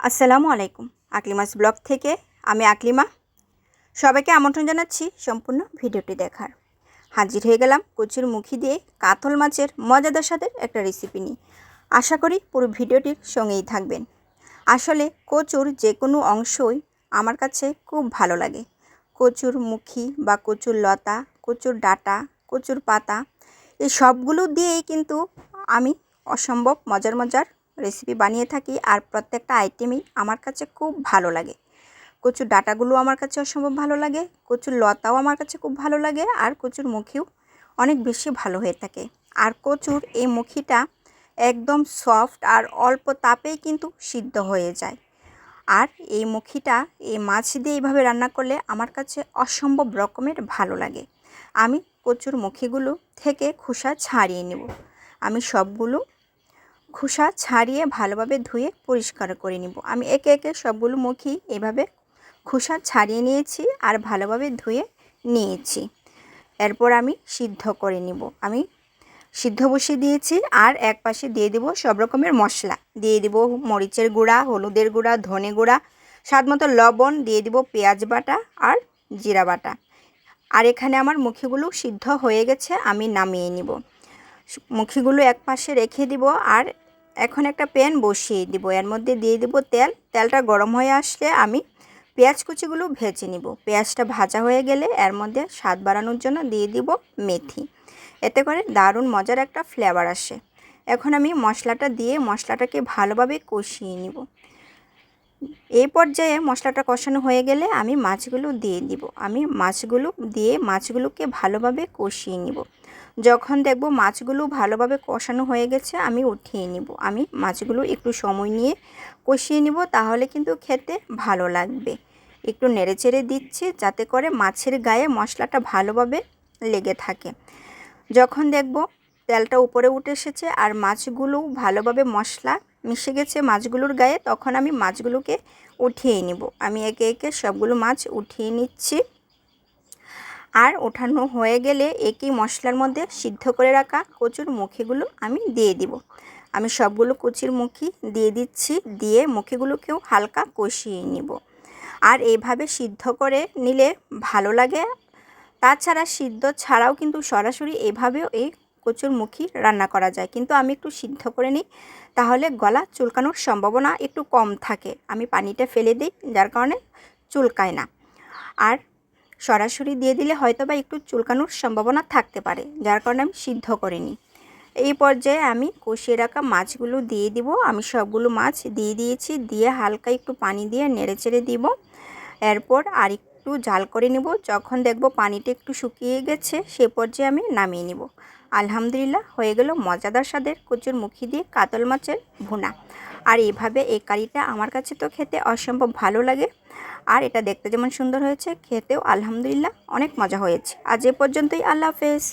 আসসালামু আলাইকুম, আকলিমাস ব্লগ থেকে আমি আকলিমা। সবাইকে আমন্ত্রণ জানাচ্ছি সম্পূর্ণ ভিডিওটি দেখার। হাজির হয়ে গেলাম কচুর মুখি দিয়ে কাতল মাছের মজাদার স্বাদের একটা রেসিপি নিয়ে। আশা করি পুরো ভিডিওটির সঙ্গেই থাকবেন। আসলে কচুর যে কোনো অংশই আমার কাছে খুব ভালো লাগে। কচুর মুখি বা কচুর লতা, কচুর ডাটা, কচুর পাতা, এই সবগুলো দিয়েই কিন্তু আমি অসম্ভব মজার মজার রেসিপি বানিয়ে থাকি আর প্রত্যেকটা আইটেমই আমার কাছে খুব ভালো লাগে। কচুর ডাটাগুলো আমার কাছে অসম্ভব ভালো লাগে, কচুর লতাও আমার কাছে খুব ভালো লাগে আর কচুর মুখিও অনেক বেশি ভালো হয়ে থাকে। আর কচুর এই মুখিটা একদম সফট আর অল্প তাপেই কিন্তু সিদ্ধ হয়ে যায়। আর এই মুখিটা এই মাছ দিয়ে এইভাবে রান্না করলে আমার কাছে অসম্ভব রকমের ভালো লাগে। আমি কচুর মুখিগুলো থেকে খোসা ছাড়িয়ে নেব। আমি সবগুলো খোসা ছাড়িয়ে ভালোভাবে ধুয়ে পরিষ্কার করে নিব। আমি একে একে সবগুলো মুখি এভাবে খোসা ছাড়িয়ে নিয়েছি আর ভালোভাবে ধুয়ে নিয়েছি। এরপর আমি সিদ্ধ করে নিব। আমি সিদ্ধ বসিয়ে দিয়েছি আর এক পাশে দিয়ে দেবো সব রকমের মশলা। দিয়ে দেবো মরিচের গুঁড়া, হলুদের গুঁড়া, ধনে গুঁড়া স্বাদ মতো লবণ, দিয়ে দেবো পেঁয়াজ বাটা আর জিরা বাটা। আর এখানে আমার মুখিগুলো সিদ্ধ হয়ে গেছে, আমি নামিয়ে নিব। মুখিগুলো এক পাশে রেখে দিব আর এখন একটা প্যান বসিয়ে দিব। এর মধ্যে দিয়ে দিব তেল। তেলটা গরম হয়ে আসলে আমি পেঁয়াজ কুচিগুলো ভেজে নিব। পেঁয়াজটা ভাজা হয়ে গেলে এর মধ্যে স্বাদ বাড়ানোর জন্য দিয়ে দিব মেথি। এতে করে দারুণ মজার একটা ফ্লেভার আসে। এখন আমি মশলাটা দিয়ে মশলাটাকে ভালোভাবে কষিয়ে নিব। এই পর্যায়ে মশলাটা কষানো হয়ে গেলে আমি মাছগুলো দিয়ে দিব। আমি মাছগুলো দিয়ে মাছগুলোকে ভালোভাবে কষিয়ে নিব। যখন দেখব মাছগুলো ভালোভাবে কষানো হয়ে গেছে, আমি উঠিয়ে নিব। আমি মাছগুলো একটু সময় নিয়ে কষিয়ে নিব, তাহলে কিন্তু খেতে ভালো লাগবে। একটু নেড়ে চেড়ে দিচ্ছি যাতে করে মাছের গায়ে মশলাটা ভালোভাবে লেগে থাকে। যখন দেখব তেলটা উপরে উঠে এসেছে আর মাছগুলো ভালোভাবে মশলা মিশে গেছে মাছগুলোর গায়ে, তখন আমি মাছগুলোকে উঠিয়ে নিব। আমি একে একে সবগুলো মাছ উঠিয়ে নিচ্ছি। আর ওঠানো হয়ে গেলে একই মশলার মধ্যে সিদ্ধ করে রাখা কচুর মুখিগুলো আমি দিয়ে দিব। আমি সবগুলো কচির মুখি দিয়ে দিচ্ছি, দিয়ে মুখিগুলোকেও হালকা কষিয়ে নিব। আর এইভাবে সিদ্ধ করে নিলে ভালো লাগে। তাছাড়া সিদ্ধ ছাড়াও কিন্তু সরাসরি এভাবেও এই কচুর মুখি রান্না করা যায়। কিন্তু আমি একটু সিদ্ধ করে নিই, তাহলে গলা চুলকানোর সম্ভাবনা একটু কম থাকে। আমি পানিটা ফেলে দিই, যার কারণে চুলকায় না। আর সরাসরি দিয়ে দিলে হয়তো বা একটু চুলকানোর সম্ভাবনা থাকতে পারে, যার কারণে আমি সিদ্ধ করে নিই এই পর্যায়ে আমি কষিয়ে রাখা মাছগুলো দিয়ে দিব। আমি সবগুলো মাছ দিয়ে দিয়েছি, দিয়ে হালকা একটু পানি দিয়ে নেড়ে চেড়ে দিব। এরপর আর একটু জাল করে নেব। যখন দেখব পানিটা একটু শুকিয়ে গেছে, সে পর্যায়ে আমি নামিয়ে নিব। আলহামদুলিল্লাহ, হয়ে গেল মজাদার স্বাদের কচুর মুখি দিয়ে কাতল মাছের ভুনা। আর এভাবে এই কারিটা আমার কাছে তো খেতে অসম্ভব ভালো লাগে। আর এটা দেখতে যেমন সুন্দর হয়েছে, খেতেও আলহামদুলিল্লাহ অনেক মজা হয়েছে। আজ এ পর্যন্তই, আল্লাহ হাফেজ।